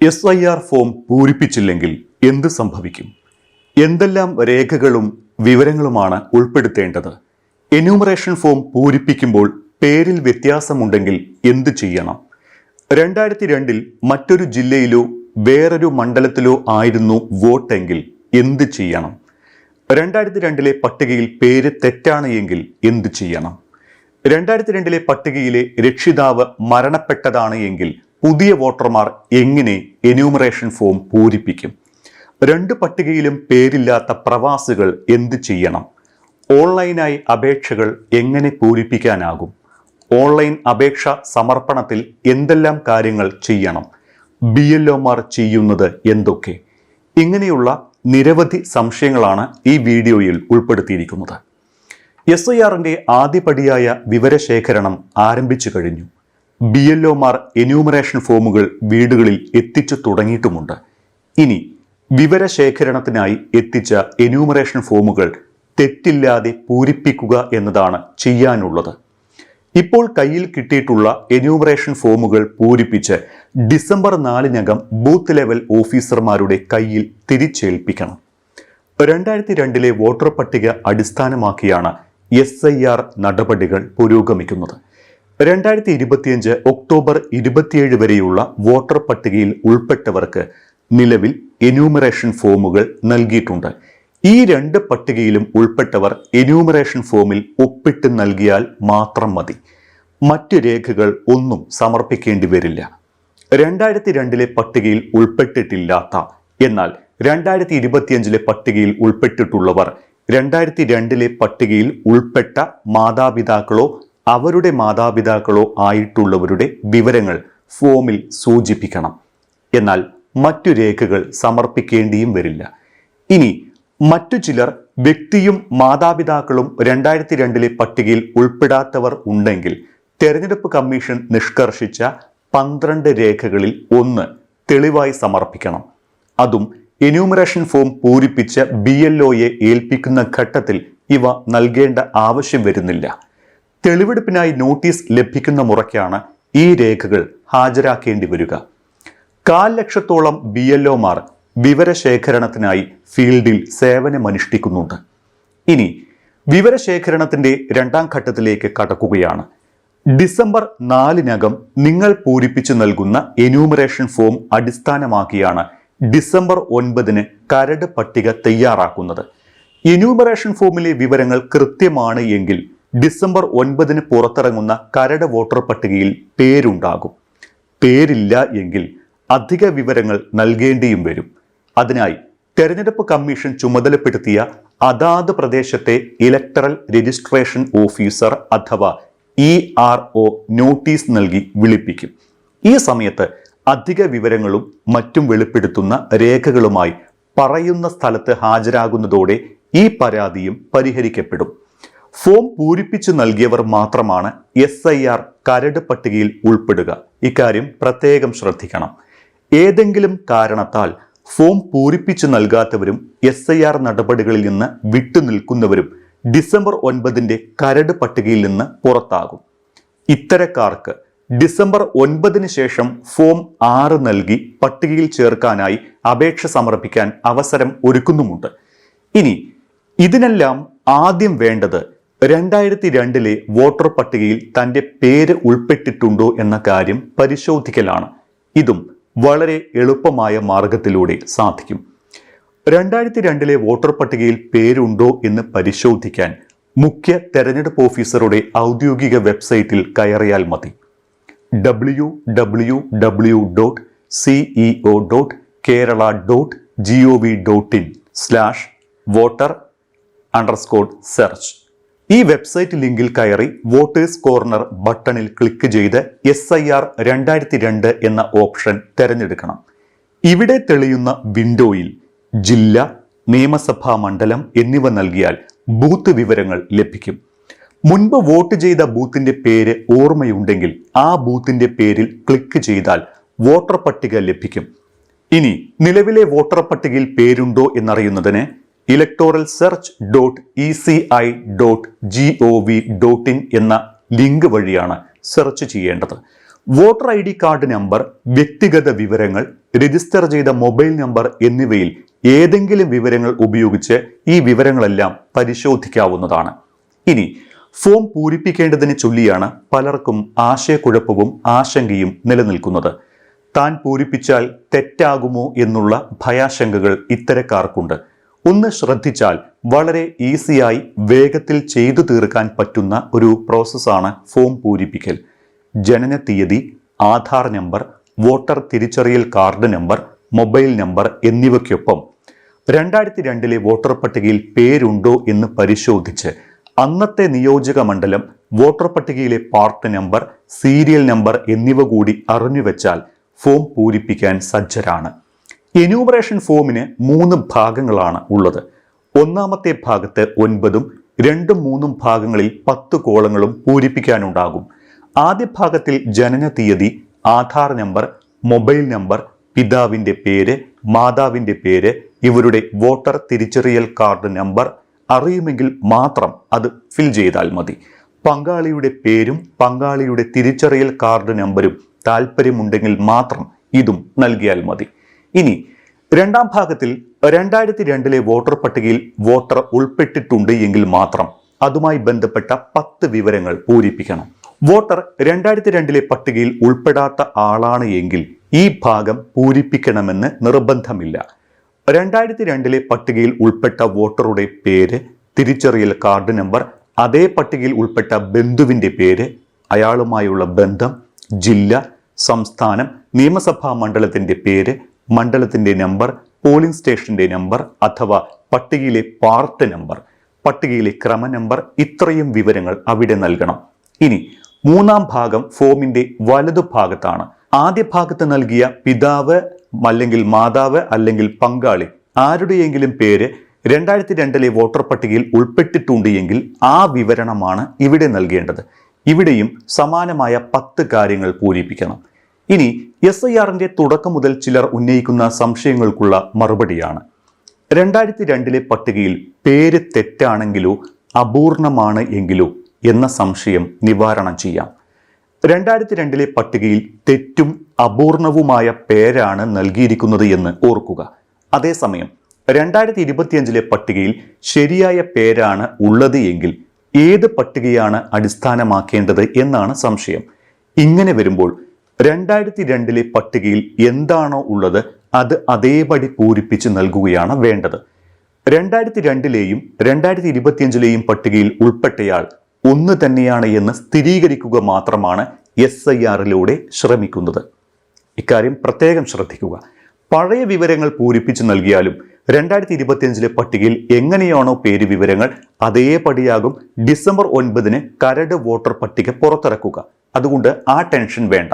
S I R form പൂരിപ്പിച്ചില്ലെങ്കിൽ എന്ത് സംഭവിക്കും? എന്തെല്ലാം രേഖകളും വിവരങ്ങളുമാണ് ഉൾപ്പെടുത്തേണ്ടത്? എന്യൂമറേഷൻ ഫോം പൂരിപ്പിക്കുമ്പോൾ പേരിൽ വ്യത്യാസമുണ്ടെങ്കിൽ എന്ത് ചെയ്യണം? രണ്ടായിരത്തി രണ്ടിൽ മറ്റൊരു ജില്ലയിലോ വേറൊരു മണ്ഡലത്തിലോ ആയിരുന്നു വോട്ടെങ്കിൽ എന്ത് ചെയ്യണം? രണ്ടായിരത്തി രണ്ടിലെ പട്ടികയിൽ പേര് തെറ്റാണ് എങ്കിൽ എന്ത് ചെയ്യണം? രണ്ടായിരത്തി രണ്ടിലെ പട്ടികയിലെ രക്ഷിതാവ് മരണപ്പെട്ടതാണ് എങ്കിൽ പുതിയ വോട്ടർമാർ എങ്ങനെ എന്യൂമറേഷൻ ഫോം പൂരിപ്പിക്കും? രണ്ട് പട്ടികയിലും പേരില്ലാത്ത പ്രവാസികൾ എന്ത് ചെയ്യണം? ഓൺലൈനായി അപേക്ഷകൾ എങ്ങനെ പൂരിപ്പിക്കാനാകും? ഓൺലൈൻ അപേക്ഷ സമർപ്പണത്തിൽ എന്തെല്ലാം കാര്യങ്ങൾ ചെയ്യണം? ബി എൽ ഒമാർ ചെയ്യുന്നത് എന്തൊക്കെ? ഇങ്ങനെയുള്ള നിരവധി സംശയങ്ങളാണ് ഈ വീഡിയോയിൽ ഉൾപ്പെടുത്തിയിരിക്കുന്നത്. എസ് ഐ ആറിന്റെ ആദ്യപടിയായ വിവരശേഖരണം ആരംഭിച്ചു കഴിഞ്ഞു. ബി എൽ ഒമാർ എന്യൂമറേഷൻ ഫോമുകൾ വീടുകളിൽ എത്തിച്ചു തുടങ്ങിയിട്ടുമുണ്ട്. ഇനി വിവരശേഖരണത്തിനായി എത്തിച്ച എന്യൂമറേഷൻ ഫോമുകൾ തെറ്റില്ലാതെ പൂരിപ്പിക്കുക എന്നതാണ് ചെയ്യാനുള്ളത്. ഇപ്പോൾ കയ്യിൽ കിട്ടിയിട്ടുള്ള എന്യൂമറേഷൻ ഫോമുകൾ പൂരിപ്പിച്ച് ഡിസംബർ നാലിനകം ബൂത്ത് ലെവൽ ഓഫീസർമാരുടെ കയ്യിൽ തിരിച്ചേൽപ്പിക്കണം. രണ്ടായിരത്തി രണ്ടിലെ വോട്ടർ പട്ടിക അടിസ്ഥാനമാക്കിയാണ് എസ് ഐ ആർ നടപടികൾ പുരോഗമിക്കുന്നത്. രണ്ടായിരത്തി ഇരുപത്തിയഞ്ച് ഒക്ടോബർ ഇരുപത്തിയേഴ് വരെയുള്ള വോട്ടർ പട്ടികയിൽ ഉൾപ്പെട്ടവർക്ക് നിലവിൽ എന്യൂമറേഷൻ ഫോമുകൾ നൽകിയിട്ടുണ്ട്. ഈ രണ്ട് പട്ടികയിലും ഉൾപ്പെട്ടവർ എന്യൂമറേഷൻ ഫോമിൽ ഒപ്പിട്ട് നൽകിയാൽ മാത്രം മതി. മറ്റ് രേഖകൾ ഒന്നും സമർപ്പിക്കേണ്ടി വരില്ല. രണ്ടായിരത്തി രണ്ടിലെ പട്ടികയിൽ ഉൾപ്പെട്ടിട്ടില്ലാത്ത എന്നാൽ രണ്ടായിരത്തി ഇരുപത്തിയഞ്ചിലെ പട്ടികയിൽ ഉൾപ്പെട്ടിട്ടുള്ളവർ രണ്ടായിരത്തി രണ്ടിലെ പട്ടികയിൽ ഉൾപ്പെട്ട മാതാപിതാക്കളോ അവരുടെ മാതാപിതാക്കളോ ആയിട്ടുള്ളവരുടെ വിവരങ്ങൾ ഫോമിൽ സൂചിപ്പിക്കണം. എന്നാൽ മറ്റു രേഖകൾ സമർപ്പിക്കേണ്ടിയും വരില്ല. ഇനി മറ്റു ചിലർ വ്യക്തിയും മാതാപിതാക്കളും രണ്ടായിരത്തി രണ്ടിലെ പട്ടികയിൽ ഉൾപ്പെടാത്തവർ ഉണ്ടെങ്കിൽ തെരഞ്ഞെടുപ്പ് കമ്മീഷൻ നിഷ്കർഷിച്ച പന്ത്രണ്ട് രേഖകളിൽ ഒന്ന് തെളിവായി സമർപ്പിക്കണം. അതും എന്യൂമറേഷൻ ഫോം പൂരിപ്പിച്ച ബി എൽ ഒയെ ഏൽപ്പിക്കുന്ന ഘട്ടത്തിൽ ഇവ നൽകേണ്ട ആവശ്യം വരുന്നില്ല. തെളിവെടുപ്പിനായി നോട്ടീസ് ലഭിക്കുന്ന മുറയ്ക്കാണ് ഈ രേഖകൾ ഹാജരാക്കേണ്ടി വരിക. കാൽ ലക്ഷത്തോളം ബി എൽ ഒമാർ വിവരശേഖരണത്തിനായി ഫീൽഡിൽ സേവനമനുഷ്ഠിക്കുന്നുണ്ട്. ഇനി വിവരശേഖരണത്തിന്റെ രണ്ടാം ഘട്ടത്തിലേക്ക് കടക്കുകയാണ്. ഡിസംബർ നാലിനകം നിങ്ങൾ പൂരിപ്പിച്ചു നൽകുന്ന എന്യൂമറേഷൻ ഫോം അടിസ്ഥാനമാക്കിയാണ് ഡിസംബർ ഒൻപതിന് കരട് പട്ടിക തയ്യാറാക്കുന്നത്. എന്യൂമറേഷൻ ഫോമിലെ വിവരങ്ങൾ കൃത്യമാണ് എങ്കിൽ ഡിസംബർ ഒൻപതിന് പുറത്തിറങ്ങുന്ന കരട് വോട്ടർ പട്ടികയിൽ പേരുണ്ടാകും. പേരില്ല എങ്കിൽ അധിക വിവരങ്ങൾ നൽകേണ്ടിയും വരും. അതിനായി തെരഞ്ഞെടുപ്പ് കമ്മീഷൻ ചുമതലപ്പെടുത്തിയ അതാത് പ്രദേശത്തെ ഇലക്ടറൽ രജിസ്ട്രേഷൻ ഓഫീസർ അഥവാ ഇ ആർ ഒ നോട്ടീസ് നൽകി വിളിപ്പിക്കും. ഈ സമയത്ത് അധിക വിവരങ്ങളും മറ്റും വെളിപ്പെടുത്തുന്ന രേഖകളുമായി പറയുന്ന സ്ഥലത്ത് ഹാജരാകുന്നതോടെ ഈ പരാതിയും പരിഹരിക്കപ്പെടും. ഫോം പൂരിപ്പിച്ചു നൽകിയവർ മാത്രമാണ് എസ് ഐ ആർ കരട് പട്ടികയിൽ ഉൾപ്പെടുക. ഇക്കാര്യം പ്രത്യേകം ശ്രദ്ധിക്കണം. ഏതെങ്കിലും കാരണത്താൽ ഫോം പൂരിപ്പിച്ചു നൽകാത്തവരും എസ് ഐ ആർ നടപടികളിൽ നിന്ന് വിട്ടുനിൽക്കുന്നവരും ഡിസംബർ ഒൻപതിന്റെ കരട് പട്ടികയിൽ നിന്ന് പുറത്താകും. ഇത്തരക്കാർക്ക് ഡിസംബർ ഒൻപതിന് ശേഷം ഫോം ആറ് നൽകി പട്ടികയിൽ ചേർക്കാനായി അപേക്ഷ സമർപ്പിക്കാൻ അവസരം ഒരുക്കുന്നുമുണ്ട്. ഇനി ഇതിനെല്ലാം ആദ്യം വേണ്ടത് രണ്ടായിരത്തി രണ്ടിലെ വോട്ടർ പട്ടികയിൽ തന്റെ പേര് ഉൾപ്പെട്ടിട്ടുണ്ടോ എന്ന കാര്യം പരിശോധിക്കലാണ്. ഇതും വളരെ എളുപ്പമായ മാർഗത്തിലൂടെ സാധിക്കും. രണ്ടായിരത്തി രണ്ടിലെ വോട്ടർ പട്ടികയിൽ പേരുണ്ടോ എന്ന് പരിശോധിക്കാൻ മുഖ്യ തെരഞ്ഞെടുപ്പ് ഓഫീസറുടെ ഔദ്യോഗിക വെബ്സൈറ്റിൽ കയറിയാൽ മതി. W W W dot CEO dot Kerala dot G O V dot in slash voter underscore search ഈ വെബ്സൈറ്റ് ലിങ്കിൽ കയറി വോട്ടേഴ്സ് കോർണർ ബട്ടണിൽ ക്ലിക്ക് ചെയ്ത് എസ് ഐ ആർ രണ്ടായിരത്തി രണ്ട് എന്ന ഓപ്ഷൻ തിരഞ്ഞെടുക്കണം. ഇവിടെ തെളിയുന്ന വിൻഡോയിൽ ജില്ല നിയമസഭാ മണ്ഡലം എന്നിവ നൽകിയാൽ ബൂത്ത് വിവരങ്ങൾ ലഭിക്കും. മുൻപ് വോട്ട് ചെയ്ത ബൂത്തിന്റെ പേര് ഓർമ്മയുണ്ടെങ്കിൽ ആ ബൂത്തിന്റെ പേരിൽ ക്ലിക്ക് ചെയ്താൽ വോട്ടർ പട്ടിക ലഭിക്കും. ഇനി നിലവിലെ വോട്ടർ പട്ടികയിൽ പേരുണ്ടോ എന്നറിയുന്നതിന് electoral search dot E C I dot G O V dot in എന്ന ലിങ്ക് വഴിയാണ് സെർച്ച് ചെയ്യേണ്ടത്. Voter I D card number വ്യക്തിഗത വിവരങ്ങൾ രജിസ്റ്റർ ചെയ്ത മൊബൈൽ നമ്പർ എന്നിവയിൽ ഏതെങ്കിലും വിവരങ്ങൾ ഉപയോഗിച്ച് ഈ വിവരങ്ങളെല്ലാം പരിശോധിക്കാവുന്നതാണ്. ഇനി ഫോം പൂരിപ്പിക്കേണ്ടതിനെ ചൊല്ലിയാണ് പലർക്കും ആശയക്കുഴപ്പവും ആശങ്കയും നിലനിൽക്കുന്നത്. താൻ പൂരിപ്പിച്ചാൽ തെറ്റാകുമോ എന്നുള്ള ഭയാശങ്കകൾ ഇത്തരക്കാർക്കുണ്ട്. ഒന്ന് ശ്രദ്ധിച്ചാൽ വളരെ ഈസിയായി വേഗത്തിൽ ചെയ്തു തീർക്കാൻ പറ്റുന്ന ഒരു പ്രോസസ്സാണ് ഫോം പൂരിപ്പിക്കൽ. ജനന തീയതി ആധാർ നമ്പർ വോട്ടർ തിരിച്ചറിയൽ കാർഡ് നമ്പർ മൊബൈൽ നമ്പർ എന്നിവയ്ക്കൊപ്പം. രണ്ടായിരത്തി രണ്ടിലെ വോട്ടർ പട്ടികയിൽ പേരുണ്ടോ എന്ന് പരിശോധിച്ച് അന്നത്തെ നിയോജക മണ്ഡലം വോട്ടർ പട്ടികയിലെ പാർട്ട് നമ്പർ സീരിയൽ നമ്പർ എന്നിവ കൂടി അറിഞ്ഞുവെച്ചാൽ ഫോം പൂരിപ്പിക്കാൻ സജ്ജരാണ്. എന്യൂമറേഷൻ ഫോമിന് മൂന്ന് ഭാഗങ്ങളാണ് ഉള്ളത്. ഒന്നാമത്തെ ഭാഗത്ത് ഒൻപതും രണ്ടും മൂന്നും ഭാഗങ്ങളിൽ പത്ത് കോളങ്ങളും പൂരിപ്പിക്കാനുണ്ടാകും. ആദ്യ ഭാഗത്തിൽ ജനന തീയതി ആധാർ നമ്പർ മൊബൈൽ നമ്പർ പിതാവിന്റെ പേര് മാതാവിന്റെ പേര് ഇവരുടെ വോട്ടർ തിരിച്ചറിയൽ കാർഡ് നമ്പർ അറിയുമെങ്കിൽ മാത്രം അത് ഫിൽ ചെയ്താൽ മതി. പങ്കാളിയുടെ പേരും പങ്കാളിയുടെ തിരിച്ചറിയൽ കാർഡ് നമ്പരും താല്പര്യമുണ്ടെങ്കിൽ മാത്രം ഇതും നൽകിയാൽ മതി. ഇനി രണ്ടാം ഭാഗത്തിൽ രണ്ടായിരത്തി രണ്ടിലെ വോട്ടർ പട്ടികയിൽ വോട്ടർ ഉൾപ്പെട്ടിട്ടുണ്ട് എങ്കിൽ മാത്രം അതുമായി ബന്ധപ്പെട്ട പത്ത് വിവരങ്ങൾ പൂരിപ്പിക്കണം. വോട്ടർ രണ്ടായിരത്തി രണ്ടിലെ പട്ടികയിൽ ഉൾപ്പെടാത്ത ആളാണ് എങ്കിൽ ഈ ഭാഗം പൂരിപ്പിക്കണമെന്ന് നിർബന്ധമില്ല. രണ്ടായിരത്തി രണ്ടിലെ പട്ടികയിൽ ഉൾപ്പെട്ട വോട്ടറുടെ പേര് തിരിച്ചറിയൽ കാർഡ് നമ്പർ അതേ പട്ടികയിൽ ഉൾപ്പെട്ട ബന്ധുവിന്റെ പേര് അയാളുമായുള്ള ബന്ധം ജില്ല സംസ്ഥാനം നിയമസഭാ മണ്ഡലത്തിന്റെ പേര് മണ്ഡലത്തിന്റെ നമ്പർ പോളിംഗ് സ്റ്റേഷന്റെ നമ്പർ അഥവാ പട്ടികയിലെ പാർട്ട് നമ്പർ പട്ടികയിലെ ക്രമ നമ്പർ ഇത്രയും വിവരങ്ങൾ അവിടെ നൽകണം. ഇനി മൂന്നാം ഭാഗം ഫോമിന്റെ വലതു ഭാഗത്താണ്. ആദ്യ ഭാഗത്ത് നൽകിയ പിതാവ് അല്ലെങ്കിൽ മാതാവ് അല്ലെങ്കിൽ പങ്കാളി ആരുടെയെങ്കിലും പേര് രണ്ടായിരത്തി രണ്ടിലെ വോട്ടർ പട്ടികയിൽ ഉൾപ്പെട്ടിട്ടുണ്ട് എങ്കിൽ ആ വിവരണമാണ് ഇവിടെ നൽകേണ്ടത്. ഇവിടെയും സമാനമായ പത്ത് കാര്യങ്ങൾ പൂരിപ്പിക്കണം. ഇനി എസ് ഐ ആറിന്റെ തുടക്കം മുതൽ ചിലർ ഉന്നയിക്കുന്ന സംശയങ്ങൾക്കുള്ള മറുപടിയാണ്. രണ്ടായിരത്തി രണ്ടിലെ പട്ടികയിൽ പേര് തെറ്റാണെങ്കിലോ അപൂർണമാണ് എങ്കിലോ എന്ന സംശയം നിവാരണം ചെയ്യാം. രണ്ടായിരത്തി രണ്ടിലെ പട്ടികയിൽ തെറ്റും അപൂർണവുമായ പേരാണ് നൽകിയിരിക്കുന്നത് എന്ന് ഓർക്കുക. അതേസമയം രണ്ടായിരത്തി ഇരുപത്തിയഞ്ചിലെ പട്ടികയിൽ ശരിയായ പേരാണ് ഉള്ളത് എങ്കിൽ ഏത് പട്ടികയാണ് അടിസ്ഥാനമാക്കേണ്ടത് എന്നാണ് സംശയം. ഇങ്ങനെ വരുമ്പോൾ രണ്ടായിരത്തി രണ്ടിലെ പട്ടികയിൽ എന്താണോ ഉള്ളത് അത് അതേപടി പൂരിപ്പിച്ച് നൽകുകയാണ് വേണ്ടത്. രണ്ടായിരത്തി രണ്ടിലെയും രണ്ടായിരത്തി ഇരുപത്തിയഞ്ചിലെയും പട്ടികയിൽ ഉൾപ്പെട്ടയാൾ ഒന്ന് തന്നെയാണ് എന്ന് സ്ഥിരീകരിക്കുക മാത്രമാണ് എസ് ഐ ആറിലൂടെ ശ്രമിക്കുന്നത്. ഇക്കാര്യം പ്രത്യേകം ശ്രദ്ധിക്കുക. പഴയ വിവരങ്ങൾ പൂരിപ്പിച്ച് നൽകിയാലും രണ്ടായിരത്തി ഇരുപത്തിയഞ്ചിലെ പട്ടികയിൽ എങ്ങനെയാണോ പേര് വിവരങ്ങൾ അതേപടിയാകും ഡിസംബർ ഒൻപതിന് കരട് വോട്ടർ പട്ടിക പുറത്തിറക്കുക. അതുകൊണ്ട് ആ ടെൻഷൻ വേണ്ട.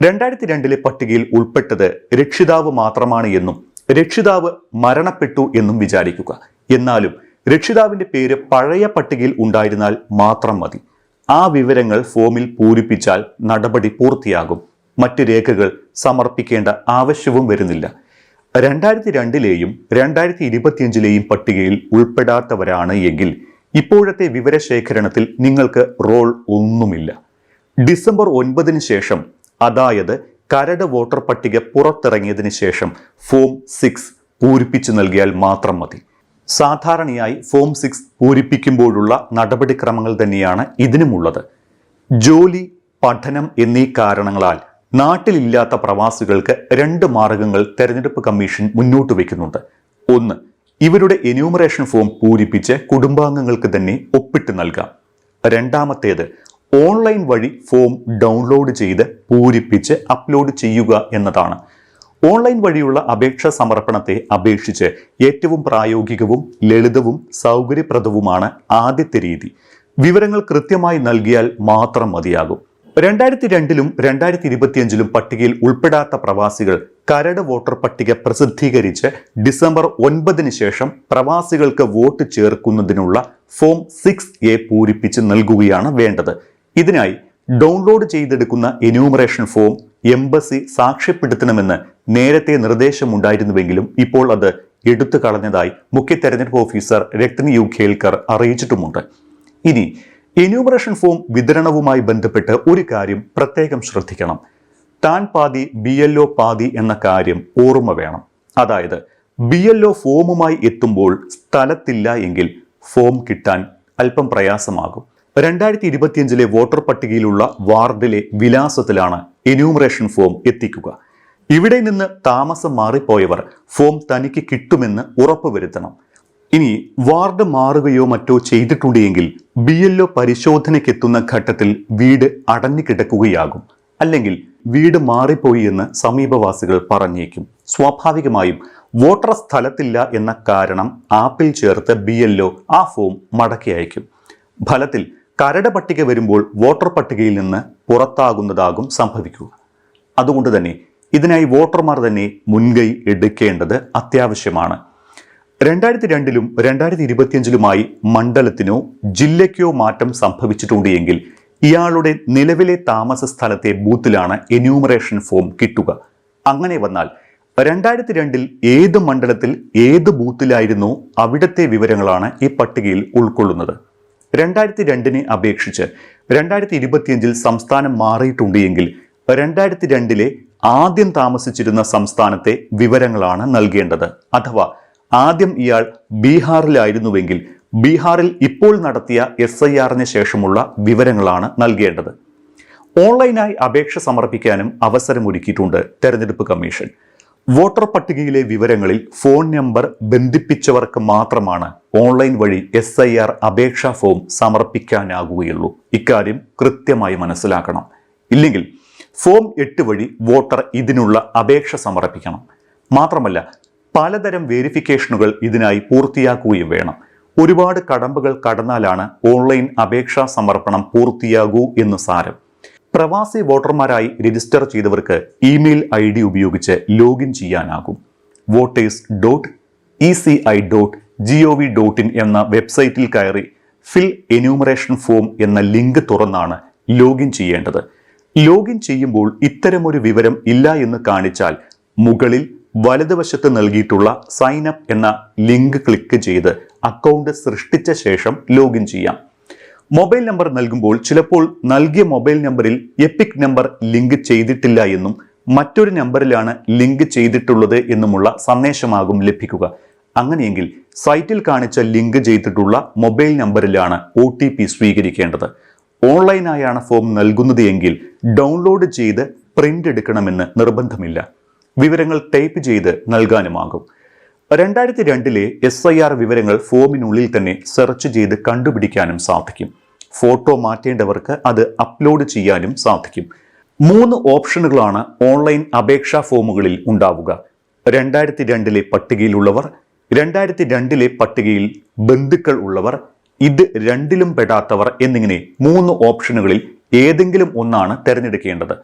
രണ്ടായിരത്തി രണ്ടിലെ പട്ടികയിൽ ഉൾപ്പെട്ടത് രക്ഷിതാവ് മാത്രമാണ് എന്നും രക്ഷിതാവ് മരണപ്പെട്ടു എന്നും വിചാരിക്കുക. എന്നാലും രക്ഷിതാവിന്റെ പേര് പഴയ പട്ടികയിൽ ഉണ്ടായിരുന്നാൽ മാത്രം മതി. ആ വിവരങ്ങൾ ഫോമിൽ പൂരിപ്പിച്ചാൽ നടപടി പൂർത്തിയാകും. മറ്റ് രേഖകൾ സമർപ്പിക്കേണ്ട ആവശ്യവും വരുന്നില്ല. രണ്ടായിരത്തി രണ്ടിലെയും രണ്ടായിരത്തി ഇരുപത്തിയഞ്ചിലെയും പട്ടികയിൽ ഉൾപ്പെടാത്തവരാണ് എങ്കിൽ ഇപ്പോഴത്തെ വിവരശേഖരണത്തിൽ നിങ്ങൾക്ക് റോൾ ഒന്നുമില്ല. ഡിസംബർ ഒൻപതിന് ശേഷം അതായത് കരട് വോട്ടർ പട്ടിക പുറത്തിറങ്ങിയതിന് ശേഷം ഫോം സിക്സ് പൂരിപ്പിച്ചു നൽകിയാൽ മാത്രം മതി. സാധാരണയായി ഫോം സിക്സ് പൂരിപ്പിക്കുമ്പോഴുള്ള നടപടിക്രമങ്ങൾ തന്നെയാണ് ഇതിനുമുള്ളത്. ജോലി പഠനം എന്നീ കാരണങ്ങളാൽ നാട്ടിലില്ലാത്ത പ്രവാസികൾക്ക് രണ്ട് മാർഗങ്ങൾ തെരഞ്ഞെടുപ്പ് കമ്മീഷൻ മുന്നോട്ട് വയ്ക്കുന്നുണ്ട് ഒന്ന് ഇവരുടെ എന്യൂമറേഷൻ ഫോം പൂരിപ്പിച്ച് കുടുംബാംഗങ്ങൾക്ക് തന്നെ ഒപ്പിട്ട് നൽകാം. രണ്ടാമത്തേത് ഓൺലൈൻ വഴി ഫോം ഡൗൺലോഡ് ചെയ്ത് പൂരിപ്പിച്ച് അപ്ലോഡ് ചെയ്യുക എന്നതാണ്. ഓൺലൈൻ വഴിയുള്ള അപേക്ഷ സമർപ്പണത്തെ അപേക്ഷിച്ച് ഏറ്റവും പ്രായോഗികവും ലളിതവും സൗകര്യപ്രദവുമാണ് ആദ്യത്തെ രീതി. വിവരങ്ങൾ കൃത്യമായി നൽകിയാൽ മാത്രം മതിയാകും. രണ്ടായിരത്തി രണ്ടിലും രണ്ടായിരത്തി ഇരുപത്തിയഞ്ചിലും പട്ടികയിൽ ഉൾപ്പെടാത്ത പ്രവാസികൾ കരട് വോട്ടർ പട്ടിക പ്രസിദ്ധീകരിച്ച് ഡിസംബർ ഒൻപതിന് ശേഷം പ്രവാസികൾക്ക് വോട്ട് ചേർക്കുന്നതിനുള്ള ഫോം സിക്സ് എ പൂരിപ്പിച്ച് നൽകുകയാണ് വേണ്ടത്. ഇതിനായി ഡൗൺലോഡ് ചെയ്തെടുക്കുന്ന എന്യൂമറേഷൻ ഫോം എംബസി സാക്ഷ്യപ്പെടുത്തണമെന്ന് നേരത്തെ നിർദ്ദേശമുണ്ടായിരുന്നുവെങ്കിലും ഇപ്പോൾ അത് എടുത്തു കളഞ്ഞതായി മുഖ്യ തെരഞ്ഞെടുപ്പ് ഓഫീസർ രക്തനി യു ഖേൽക്കർ അറിയിച്ചിട്ടുമുണ്ട്. ഇനി എന്യൂമറേഷൻ ഫോം വിതരണവുമായി ബന്ധപ്പെട്ട് ഒരു കാര്യം പ്രത്യേകം ശ്രദ്ധിക്കണം. താൻ പാതി ബി എൽ ഒ പാതി എന്ന കാര്യം ഓർമ്മ വേണം. അതായത് ബി എൽ ഒ ഫോമുമായി എത്തുമ്പോൾ സ്ഥലത്തില്ല എങ്കിൽ ഫോം കിട്ടാൻ അല്പം പ്രയാസമാകും. രണ്ടായിരത്തി ഇരുപത്തിയഞ്ചിലെ വോട്ടർ പട്ടികയിലുള്ള വാർഡിലെ വിലാസത്തിലാണ് എന്യൂമറേഷൻ ഫോം എത്തിക്കുക. ഇവിടെ നിന്ന് താമസം മാറിപ്പോയവർ ഫോം തനിക്ക് കിട്ടുമെന്ന് ഉറപ്പുവരുത്തണം ഇനി വാർഡ് മാറുകയോ മറ്റോ ചെയ്തിട്ടുണ്ടെങ്കിൽ ബി എൽ ഒ പരിശോധനയ്ക്കെത്തുന്ന ഘട്ടത്തിൽ വീട് അടഞ്ഞു കിടക്കുകയാകും അല്ലെങ്കിൽ വീട് മാറിപ്പോയി എന്ന് സമീപവാസികൾ പറഞ്ഞേക്കും. സ്വാഭാവികമായും വോട്ടർ സ്ഥലത്തില്ല എന്ന കാരണം ആപ്പിൽ ചേർത്ത് ബി എൽ ഒ ആ ഫോം മടക്കി അയക്കും. ഫലത്തിൽ കരട് പട്ടിക വരുമ്പോൾ വോട്ടർ പട്ടികയിൽ നിന്ന് പുറത്താകുന്നതാകും സംഭവിക്കുക. അതുകൊണ്ട് തന്നെ ഇതിനായി വോട്ടർമാർ തന്നെ മുൻകൈ എടുക്കേണ്ടത് അത്യാവശ്യമാണ്. രണ്ടായിരത്തി രണ്ടിലും രണ്ടായിരത്തി ഇരുപത്തിയഞ്ചിലുമായി മണ്ഡലത്തിനോ ജില്ലയ്ക്കോ മാറ്റം സംഭവിച്ചിട്ടുണ്ട് എങ്കിൽ ഇയാളുടെ നിലവിലെ താമസ സ്ഥലത്തെ ബൂത്തിലാണ് എന്യൂമറേഷൻ ഫോം കിട്ടുക. അങ്ങനെ വന്നാൽ രണ്ടായിരത്തി രണ്ടിൽ ഏത് മണ്ഡലത്തിൽ ഏത് ബൂത്തിലായിരുന്നോ അവിടുത്തെ വിവരങ്ങളാണ് ഈ പട്ടികയിൽ ഉൾക്കൊള്ളുന്നത്? രണ്ടായിരത്തി രണ്ടിനെ അപേക്ഷിച്ച് രണ്ടായിരത്തി ഇരുപത്തിയഞ്ചിൽ സംസ്ഥാനം മാറിയിട്ടുണ്ട് എങ്കിൽ രണ്ടായിരത്തി രണ്ടിലെ ആദ്യം താമസിച്ചിരുന്ന സംസ്ഥാനത്തെ വിവരങ്ങളാണ് നൽകേണ്ടത്. അഥവാ ആദ്യം ഇയാൾ ബീഹാറിലായിരുന്നുവെങ്കിൽ ബീഹാറിൽ ഇപ്പോൾ നടത്തിയ എസ് ഐ ആറിന് ശേഷമുള്ള വിവരങ്ങളാണ് നൽകേണ്ടത്. ഓൺലൈനായി അപേക്ഷ സമർപ്പിക്കാനും അവസരമൊരുക്കിയിട്ടുണ്ട് തെരഞ്ഞെടുപ്പ് കമ്മീഷൻ. വോട്ടർ പട്ടികയിലെ വിവരങ്ങളിൽ ഫോൺ നമ്പർ ബന്ധിപ്പിച്ചവർക്ക് മാത്രമാണ് ഓൺലൈൻ വഴി എസ് ഐ ആർ അപേക്ഷാ ഫോം സമർപ്പിക്കാനാകുകയുള്ളൂ. ഇക്കാര്യം കൃത്യമായി മനസ്സിലാക്കണം. ഇല്ലെങ്കിൽ ഫോം എട്ട് വഴി വോട്ടർ ഇതിനുള്ള അപേക്ഷ സമർപ്പിക്കണം. മാത്രമല്ല പലതരം വേരിഫിക്കേഷനുകൾ ഇതിനായി പൂർത്തിയാക്കുകയും വേണം. ഒരുപാട് കടമ്പകൾ കടന്നാലാണ് ഓൺലൈൻ അപേക്ഷാ സമർപ്പണം പൂർത്തിയാകൂ എന്ന് സാരം. പ്രവാസി വോട്ടർമാരായി രജിസ്റ്റർ ചെയ്തവർക്ക് ഇമെയിൽ ഐ ഡി ഉപയോഗിച്ച് ലോഗിൻ ചെയ്യാനാകും. Voters dot E C I dot G O V dot in എന്ന വെബ്സൈറ്റിൽ കയറി ഫിൽ എന്യൂമറേഷൻ ഫോം എന്ന ലിങ്ക് തുറന്നാണ് ലോഗിൻ ചെയ്യേണ്ടത്. ലോഗിൻ ചെയ്യുമ്പോൾ ഇത്തരമൊരു വിവരം ഇല്ല എന്ന് കാണിച്ചാൽ മുകളിൽ വലതുവശത്ത് നൽകിയിട്ടുള്ള സൈൻ അപ്പ് എന്ന ലിങ്ക് ക്ലിക്ക് ചെയ്ത് അക്കൗണ്ട് സൃഷ്ടിച്ച ശേഷം ലോഗിൻ ചെയ്യാം. മൊബൈൽ നമ്പർ നൽകുമ്പോൾ ചിലപ്പോൾ നൽകിയ മൊബൈൽ നമ്പറിൽ എപ്പിക് നമ്പർ ലിങ്ക് ചെയ്തിട്ടില്ല എന്നും മറ്റൊരു നമ്പറിലാണ് ലിങ്ക് ചെയ്തിട്ടുള്ളത് എന്നുമുള്ള സന്ദേശമാകും ലഭിക്കുക. അങ്ങനെയെങ്കിൽ സൈറ്റിൽ കാണിച്ച ലിങ്ക് ചെയ്തിട്ടുള്ള മൊബൈൽ നമ്പറിലാണ് ഒ ടി പി സ്വീകരിക്കേണ്ടത്. ഓൺലൈനായാണ് ഫോം നൽകുന്നത് എങ്കിൽ ഡൗൺലോഡ് ചെയ്ത് പ്രിന്റ് എടുക്കണമെന്ന് നിർബന്ധമില്ല. വിവരങ്ങൾ ടൈപ്പ് ചെയ്ത് നൽകാനുമാകും. രണ്ടായിരത്തി രണ്ടിലെ എസ് ഐ ആർ വിവരങ്ങൾ ഫോമിനുള്ളിൽ തന്നെ സെർച്ച് ചെയ്ത് കണ്ടുപിടിക്കാനും സാധിക്കും. ഫോട്ടോ മാറ്റേണ്ടവർക്ക് അത് അപ്ലോഡ് ചെയ്യാനും സാധിക്കും. മൂന്ന് ഓപ്ഷനുകളാണ് ഓൺലൈൻ അപേക്ഷാ ഫോമുകളിൽ ഉണ്ടാവുക. രണ്ടായിരത്തി രണ്ടിലെ പട്ടികയിലുള്ളവർ രണ്ടായിരത്തി രണ്ടിലെ പട്ടികയിൽ ബന്ധുക്കൾ ഉള്ളവർ ഇത് രണ്ടിലും പെടാത്തവർ എന്നിങ്ങനെ മൂന്ന് ഓപ്ഷനുകളിൽ ഏതെങ്കിലും ഒന്നാണ് തിരഞ്ഞെടുക്കേണ്ടത്.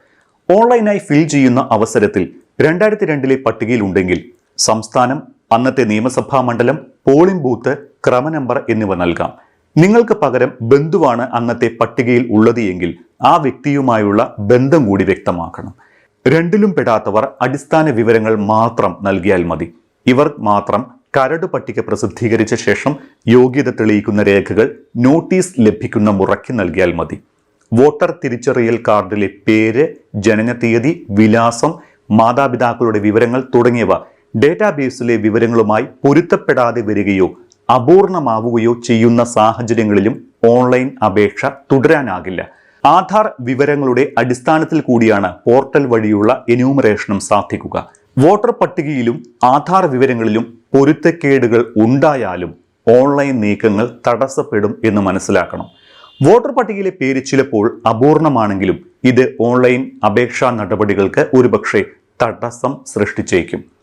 ഓൺലൈനായി ഫിൽ ചെയ്യുന്ന അവസരത്തിൽ രണ്ടായിരത്തി രണ്ടിലെ പട്ടികയിൽ ഉണ്ടെങ്കിൽ സംസ്ഥാനം അന്നത്തെ നിയമസഭാ മണ്ഡലം പോളിംഗ് ബൂത്ത് ക്രമ നമ്പർ എന്നിവ നൽകാം. നിങ്ങൾക്ക് പകരം ബന്ധുവാണ് അന്നത്തെ പട്ടികയിൽ ഉള്ളത് എങ്കിൽ ആ വ്യക്തിയുമായുള്ള ബന്ധം കൂടി വ്യക്തമാക്കണം. രണ്ടിലും പെടാത്തവർ അടിസ്ഥാന വിവരങ്ങൾ മാത്രം നൽകിയാൽ മതി. ഇവർ മാത്രം കരട് പട്ടിക പ്രസിദ്ധീകരിച്ച ശേഷം യോഗ്യത തെളിയിക്കുന്ന രേഖകൾ നോട്ടീസ് ലഭിക്കുന്ന മുറയ്ക്ക് നൽകിയാൽ മതി. വോട്ടർ തിരിച്ചറിയൽ കാർഡിലെ പേര് ജനന തീയതി വിലാസം മാതാപിതാക്കളുടെ വിവരങ്ങൾ തുടങ്ങിയവ ഡേറ്റാബേസിലെ വിവരങ്ങളുമായി പൊരുത്തപ്പെടാതെ വരികയോ അപൂർണമാവുകയോ ചെയ്യുന്ന സാഹചര്യങ്ങളിലും ഓൺലൈൻ അപേക്ഷ തുടരാനാകില്ല. ആധാർ വിവരങ്ങളുടെ അടിസ്ഥാനത്തിൽ കൂടിയാണ് പോർട്ടൽ വഴിയുള്ള എന്യൂമറേഷനും സാധിക്കുക. വോട്ടർ പട്ടികയിലും ആധാർ വിവരങ്ങളിലും പൊരുത്തക്കേടുകൾ ഉണ്ടായാലും ഓൺലൈൻ നീക്കങ്ങൾ തടസ്സപ്പെടും എന്ന് മനസ്സിലാക്കണം. വോട്ടർ പട്ടികയിലെ പേര് ചിലപ്പോൾ അപൂർണമാണെങ്കിലും ഇത് ഓൺലൈൻ അപേക്ഷാ നടപടികൾക്ക് ഒരുപക്ഷെ തടസ്സം സൃഷ്ടിച്ചേക്കും.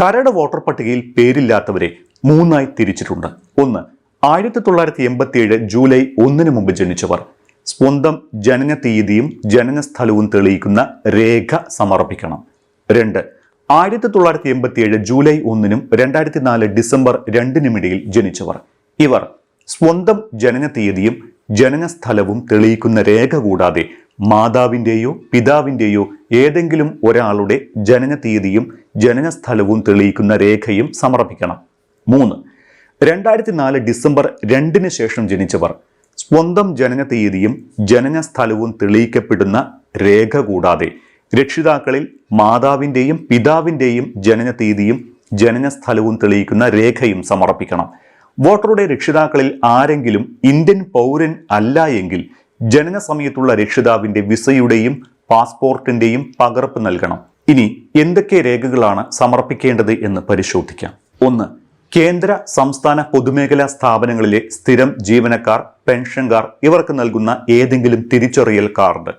കരട് വോട്ടർ പട്ടികയിൽ പേരില്ലാത്തവരെ മൂന്നായി തിരിച്ചിട്ടുണ്ട്. ഒന്ന് ആയിരത്തി തൊള്ളായിരത്തി എൺപത്തിയേഴ് ജൂലൈ ഒന്നിന് മുമ്പ് ജനിച്ചവർ. സ്വന്തം ജനന തീയതിയും ജനന സ്ഥലവും തെളിയിക്കുന്ന രേഖ സമർപ്പിക്കണം. രണ്ട് ആയിരത്തി തൊള്ളായിരത്തി എൺപത്തിയേഴ് ജൂലൈ ഒന്നിനും രണ്ടായിരത്തി നാല് ഡിസംബർ രണ്ടിനുമിടയിൽ ജനിച്ചവർ. ഇവർ സ്വന്തം ജനന തീയതിയും ജനന സ്ഥലവും തെളിയിക്കുന്ന രേഖ കൂടാതെ മാതാവിന്റെയോ പിതാവിന്റെയോ ഏതെങ്കിലും ഒരാളുടെ ജനന തീയതിയും ജനന സ്ഥലവും തെളിയിക്കുന്ന രേഖയും സമർപ്പിക്കണം. മൂന്ന് രണ്ടായിരത്തി നാല് ഡിസംബർ രണ്ടിന് ശേഷം ജനിച്ചവർ സ്വന്തം ജനന തീയതിയും ജനന സ്ഥലവും തെളിയിക്കപ്പെടുന്ന രേഖ കൂടാതെ രക്ഷിതാക്കളിൽ മാതാവിന്റെയും പിതാവിന്റെയും ജനന തീയതിയും ജനന സ്ഥലവും തെളിയിക്കുന്ന രേഖയും സമർപ്പിക്കണം. വോട്ടറുടെ രക്ഷിതാക്കളിൽ ആരെങ്കിലും ഇന്ത്യൻ പൗരൻ അല്ല എങ്കിൽ ജനന സമയത്തുള്ള രക്ഷിതാവിന്റെ വിസയുടെയും പാസ്പോർട്ടിന്റെയും പകർപ്പ് നൽകണം. ഇനി എന്തൊക്കെ രേഖകളാണ് സമർപ്പിക്കേണ്ടത് എന്ന് പരിശോധിക്കാം. ഒന്ന് കേന്ദ്ര സംസ്ഥാന പൊതുമേഖലാ സ്ഥാപനങ്ങളിലെ സ്ഥിരം ജീവനക്കാർ പെൻഷൻകാർ ഇവർക്ക് നൽകുന്ന ഏതെങ്കിലും തിരിച്ചറിയൽ കാർഡ്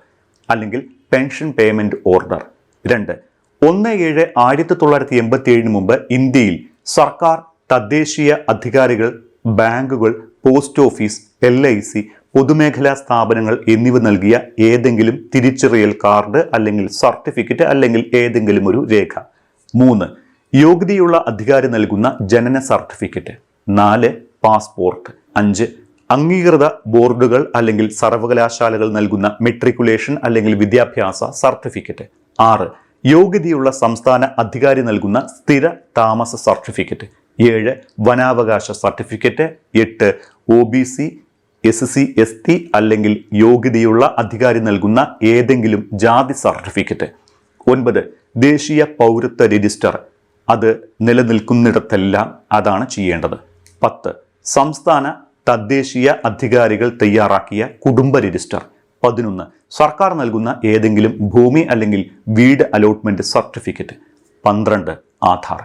അല്ലെങ്കിൽ പെൻഷൻ പേയ്മെന്റ് ഓർഡർ. രണ്ട് ഒന്ന് ഏഴ് ആയിരത്തി തൊള്ളായിരത്തി എൺപത്തി ഏഴിന് മുമ്പ് ഇന്ത്യയിൽ സർക്കാർ തദ്ദേശീയ അധികാരികൾ ബാങ്കുകൾ post office L I C പൊതുമേഖലാ സ്ഥാപനങ്ങൾ എന്നിവ നൽകിയ ഏതെങ്കിലും തിരിച്ചറിയൽ കാർഡ് അല്ലെങ്കിൽ സർട്ടിഫിക്കറ്റ് അല്ലെങ്കിൽ ഏതെങ്കിലും ഒരു രേഖ. മൂന്ന് യോഗ്യതയുള്ള അധികാരി നൽകുന്ന ജനന സർട്ടിഫിക്കറ്റ്. നാല് പാസ്പോർട്ട്. അഞ്ച് അംഗീകൃത ബോർഡുകൾ അല്ലെങ്കിൽ സർവകലാശാലകൾ നൽകുന്ന മെട്രിക്കുലേഷൻ അല്ലെങ്കിൽ വിദ്യാഭ്യാസ സർട്ടിഫിക്കറ്റ്. ആറ് യോഗ്യതയുള്ള സംസ്ഥാന അധികാരി നൽകുന്ന സ്ഥിര താമസ സർട്ടിഫിക്കറ്റ്. ഏഴ് വനാവകാശ സർട്ടിഫിക്കറ്റ്. എട്ട് O B C S C S T അല്ലെങ്കിൽ യോഗ്യതയുള്ള അധികാരി നൽകുന്ന ഏതെങ്കിലും ജാതി സർട്ടിഫിക്കറ്റ്. ഒൻപത് ദേശീയ പൗരത്വ രജിസ്റ്റർ. അത് നിലനിൽക്കുന്നിടത്തെല്ലാം അതാണ് ചെയ്യേണ്ടത്. പത്ത് സംസ്ഥാന തദ്ദേശീയ അധികാരികൾ തയ്യാറാക്കിയ കുടുംബ രജിസ്റ്റർ. പതിനൊന്ന് സർക്കാർ നൽകുന്ന ഏതെങ്കിലും ഭൂമി അല്ലെങ്കിൽ വീട് അലോട്ട്മെന്റ് സർട്ടിഫിക്കറ്റ്. പന്ത്രണ്ട് ആധാർ.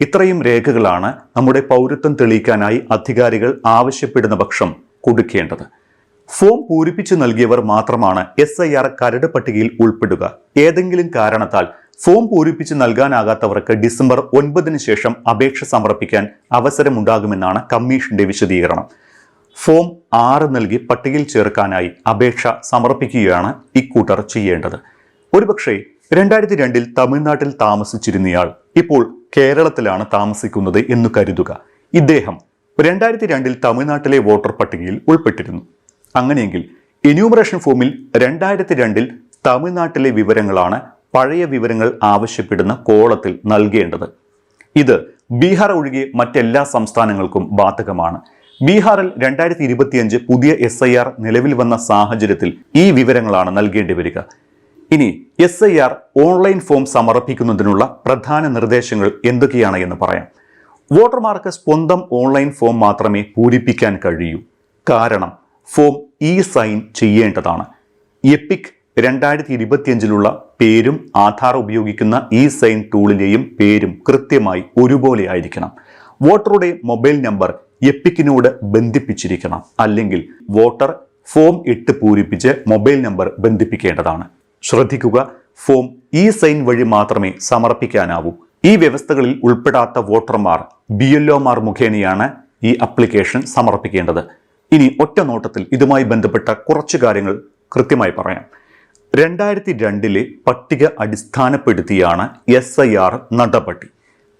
ഇത്രയും രേഖകളാണ് നമ്മുടെ പൗരത്വം തെളിയിക്കാനായി അധികാരികൾ ആവശ്യപ്പെടുന്ന പക്ഷം കൊടുക്കേണ്ടത്. ഫോം പൂരിപ്പിച്ചു നൽകിയവർ മാത്രമാണ് എസ് ഐ ആർ കരട് പട്ടികയിൽ ഉൾപ്പെടുക. ഏതെങ്കിലും കാരണത്താൽ ഫോം പൂരിപ്പിച്ച് നൽകാനാകാത്തവർക്ക് ഡിസംബർ ഒൻപതിന് ശേഷം അപേക്ഷ സമർപ്പിക്കാൻ അവസരമുണ്ടാകുമെന്നാണ് കമ്മീഷന്റെ വിശദീകരണം. ഫോം ആറ് നൽകി പട്ടികയിൽ ചേർക്കാനായി അപേക്ഷ സമർപ്പിക്കുകയാണ് ഇക്കൂട്ടർ ചെയ്യേണ്ടത്. ഒരുപക്ഷെ രണ്ടായിരത്തി രണ്ടിൽ തമിഴ്നാട്ടിൽ താമസിച്ചിരുന്നയാൾ ഇപ്പോൾ കേരളത്തിലാണ് താമസിക്കുന്നത് എന്ന് കരുതുക. ഇദ്ദേഹം രണ്ടായിരത്തി രണ്ടിൽ തമിഴ്നാട്ടിലെ വോട്ടർ പട്ടികയിൽ ഉൾപ്പെട്ടിരുന്നു. അങ്ങനെയെങ്കിൽ എന്യൂമറേഷൻ ഫോമിൽ രണ്ടായിരത്തി രണ്ടിൽ തമിഴ്നാട്ടിലെ വിവരങ്ങളാണ് പഴയ വിവരങ്ങൾ ആവശ്യപ്പെടുന്ന കോളത്തിൽ നൽകേണ്ടത്. ഇത് ബീഹാർ ഒഴികെ മറ്റെല്ലാ സംസ്ഥാനങ്ങൾക്കും ബാധകമാണ്. ബീഹാറിൽ രണ്ടായിരത്തി ഇരുപത്തിയഞ്ച് പുതിയ എസ് ഐ ആർ നിലവിൽ വന്ന സാഹചര്യത്തിൽ ഈ വിവരങ്ങളാണ് നൽകേണ്ടി വരിക. ഇനി S I R online form സമർപ്പിക്കുന്നതിനുള്ള പ്രധാന നിർദ്ദേശങ്ങൾ എന്തൊക്കെയാണ് എന്ന് പറയാം. വോട്ടർമാർക്ക് സ്വന്തം ഓൺലൈൻ ഫോം മാത്രമേ പൂരിപ്പിക്കാൻ കഴിയൂ. കാരണം ഫോം ഇ സൈൻ ചെയ്യേണ്ടതാണ്. എപ്പിക് രണ്ടായിരത്തി ഇരുപത്തിയഞ്ചിലുള്ള പേരും ആധാർ ഉപയോഗിക്കുന്ന ഇ സൈൻ ടൂളിലെയും പേരും കൃത്യമായി ഒരുപോലെ ആയിരിക്കണം. വോട്ടറുടെ മൊബൈൽ നമ്പർ എപ്പിക്കിനോട് ബന്ധിപ്പിച്ചിരിക്കണം. അല്ലെങ്കിൽ വോട്ടർ ഫോം ഇട്ട് പൂരിപ്പിച്ച് മൊബൈൽ നമ്പർ ബന്ധിപ്പിക്കേണ്ടതാണ്. ശ്രദ്ധിക്കുക ഫോം ഇ സൈൻ വഴി മാത്രമേ സമർപ്പിക്കാനാവൂ. ഈ വ്യവസ്ഥകളിൽ ഉൾപ്പെടാത്ത വോട്ടർമാർ ബി എൽ ഒമാർ മുഖേനയാണ് ഈ അപ്ലിക്കേഷൻ സമർപ്പിക്കേണ്ടത്. ഇനി ഒറ്റ നോട്ടത്തിൽ ഇതുമായി ബന്ധപ്പെട്ട കുറച്ച് കാര്യങ്ങൾ കൃത്യമായി പറയാം. രണ്ടായിരത്തി രണ്ടിലെ പട്ടിക അടിസ്ഥാനപ്പെടുത്തിയാണ് എസ് ഐ ആർ നടപടി.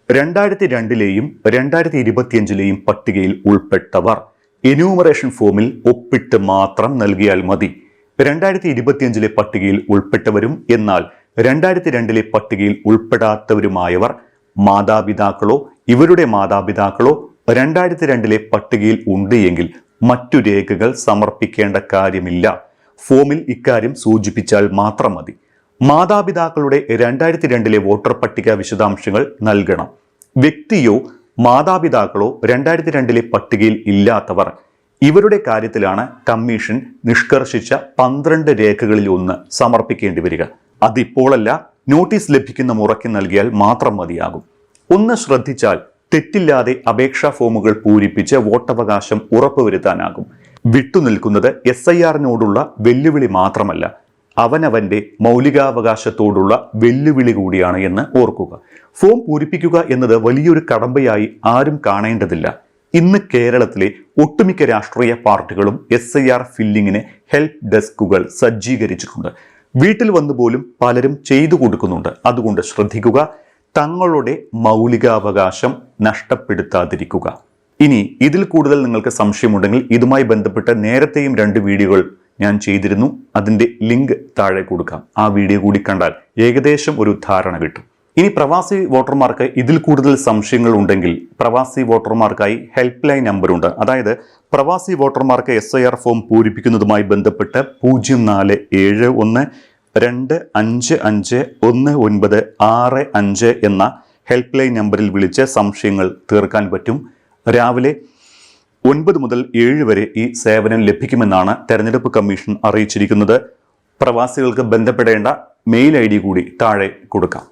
രണ്ടായിരത്തി രണ്ടിലെയും രണ്ടായിരത്തി ഇരുപത്തിയഞ്ചിലെയും പട്ടികയിൽ ഉൾപ്പെട്ടവർ എന്യൂമറേഷൻ ഫോമിൽ ഒപ്പിട്ട് മാത്രം നൽകിയാൽ മതി. രണ്ടായിരത്തി ഇരുപത്തിയഞ്ചിലെ പട്ടികയിൽ ഉൾപ്പെട്ടവരും എന്നാൽ രണ്ടായിരത്തി രണ്ടിലെ പട്ടികയിൽ ഉൾപ്പെടാത്തവരുമായവർ മാതാപിതാക്കളോ ഇവരുടെ മാതാപിതാക്കളോ രണ്ടായിരത്തി രണ്ടിലെ പട്ടികയിൽ ഉണ്ട് എങ്കിൽ മറ്റു രേഖകൾ സമർപ്പിക്കേണ്ട കാര്യമില്ല. ഫോമിൽ ഇക്കാര്യം സൂചിപ്പിച്ചാൽ മാത്രം മതി. മാതാപിതാക്കളുടെ രണ്ടായിരത്തി രണ്ടിലെ വോട്ടർ പട്ടിക വിശദാംശങ്ങൾ നൽകണം. വ്യക്തിയോ മാതാപിതാക്കളോ രണ്ടായിരത്തി രണ്ടിലെ പട്ടികയിൽ ഇല്ലാത്തവർ. ഇവരുടെ കാര്യത്തിലാണ് കമ്മീഷൻ നിഷ്കർഷിച്ച പന്ത്രണ്ട് രേഖകളിൽ ഒന്ന് സമർപ്പിക്കേണ്ടി വരിക. അതിപ്പോഴല്ല നോട്ടീസ് ലഭിക്കുന്ന മുറയ്ക്ക് നൽകിയാൽ മാത്രം മതിയാകും. ഒന്ന് ശ്രദ്ധിച്ചാൽ തെറ്റില്ലാതെ അപേക്ഷാ ഫോമുകൾ പൂരിപ്പിച്ച് വോട്ടവകാശം ഉറപ്പുവരുത്താനാകും. വിട്ടുനിൽക്കുന്നത് എസ് ഐ ആറിനോടുള്ള വെല്ലുവിളി മാത്രമല്ല അവനവന്റെ മൗലികാവകാശത്തോടുള്ള വെല്ലുവിളി കൂടിയാണ് എന്ന് ഓർക്കുക. ഫോം പൂരിപ്പിക്കുക എന്നത് വലിയൊരു കടമ്പയായി ആരും കാണേണ്ടതില്ല. ഇന്ന് കേരളത്തിലെ ഒട്ടുമിക്ക രാഷ്ട്രീയ പാർട്ടികളും എസ് ഐ ആർ ഫില്ലിങ്ങിന് ഹെൽപ്പ് ഡെസ്കുകൾ സജ്ജീകരിച്ചിട്ടുണ്ട്. വീട്ടിൽ വന്നു പോലും പലരും ചെയ്തു കൊടുക്കുന്നുണ്ട്. അതുകൊണ്ട് ശ്രദ്ധിക്കുക തങ്ങളുടെ മൗലികാവകാശം നഷ്ടപ്പെടുത്താതിരിക്കുക. ഇനി ഇതിൽ കൂടുതൽ നിങ്ങൾക്ക് സംശയമുണ്ടെങ്കിൽ ഇതുമായി ബന്ധപ്പെട്ട നേരത്തെയും രണ്ട് വീഡിയോകൾ ഞാൻ ചെയ്തിരുന്നു. അതിന്റെ ലിങ്ക് താഴെ കൊടുക്കാം. ആ വീഡിയോ കൂടി കണ്ടാൽ ഏകദേശം ഒരു ധാരണ കിട്ടും. ഇനി പ്രവാസി വോട്ടർമാർക്ക് ഇതിൽ കൂടുതൽ സംശയങ്ങൾ ഉണ്ടെങ്കിൽ പ്രവാസി വോട്ടർമാർക്കായി ഹെൽപ്പ് ലൈൻ നമ്പറുണ്ട് അതായത് പ്രവാസി വോട്ടർമാർക്ക് എസ് ഐ ആർ ഫോം പൂരിപ്പിക്കുന്നതുമായി ബന്ധപ്പെട്ട് പൂജ്യം നാല് ഏഴ് ഒന്ന് രണ്ട് അഞ്ച് അഞ്ച് ഒന്ന് ഒൻപത് ആറ് അഞ്ച് എന്ന ഹെൽപ്പ് ലൈൻ നമ്പറിൽ വിളിച്ച് സംശയങ്ങൾ തീർക്കാൻ പറ്റും. രാവിലെ ഒൻപത് മുതൽ ഏഴ് വരെ ഈ സേവനം ലഭിക്കുമെന്നാണ് തെരഞ്ഞെടുപ്പ് കമ്മീഷൻ അറിയിച്ചിരിക്കുന്നത്. പ്രവാസികൾക്ക് ബന്ധപ്പെടേണ്ട മെയിൽ ഐ കൂടി താഴെ കൊടുക്കാം.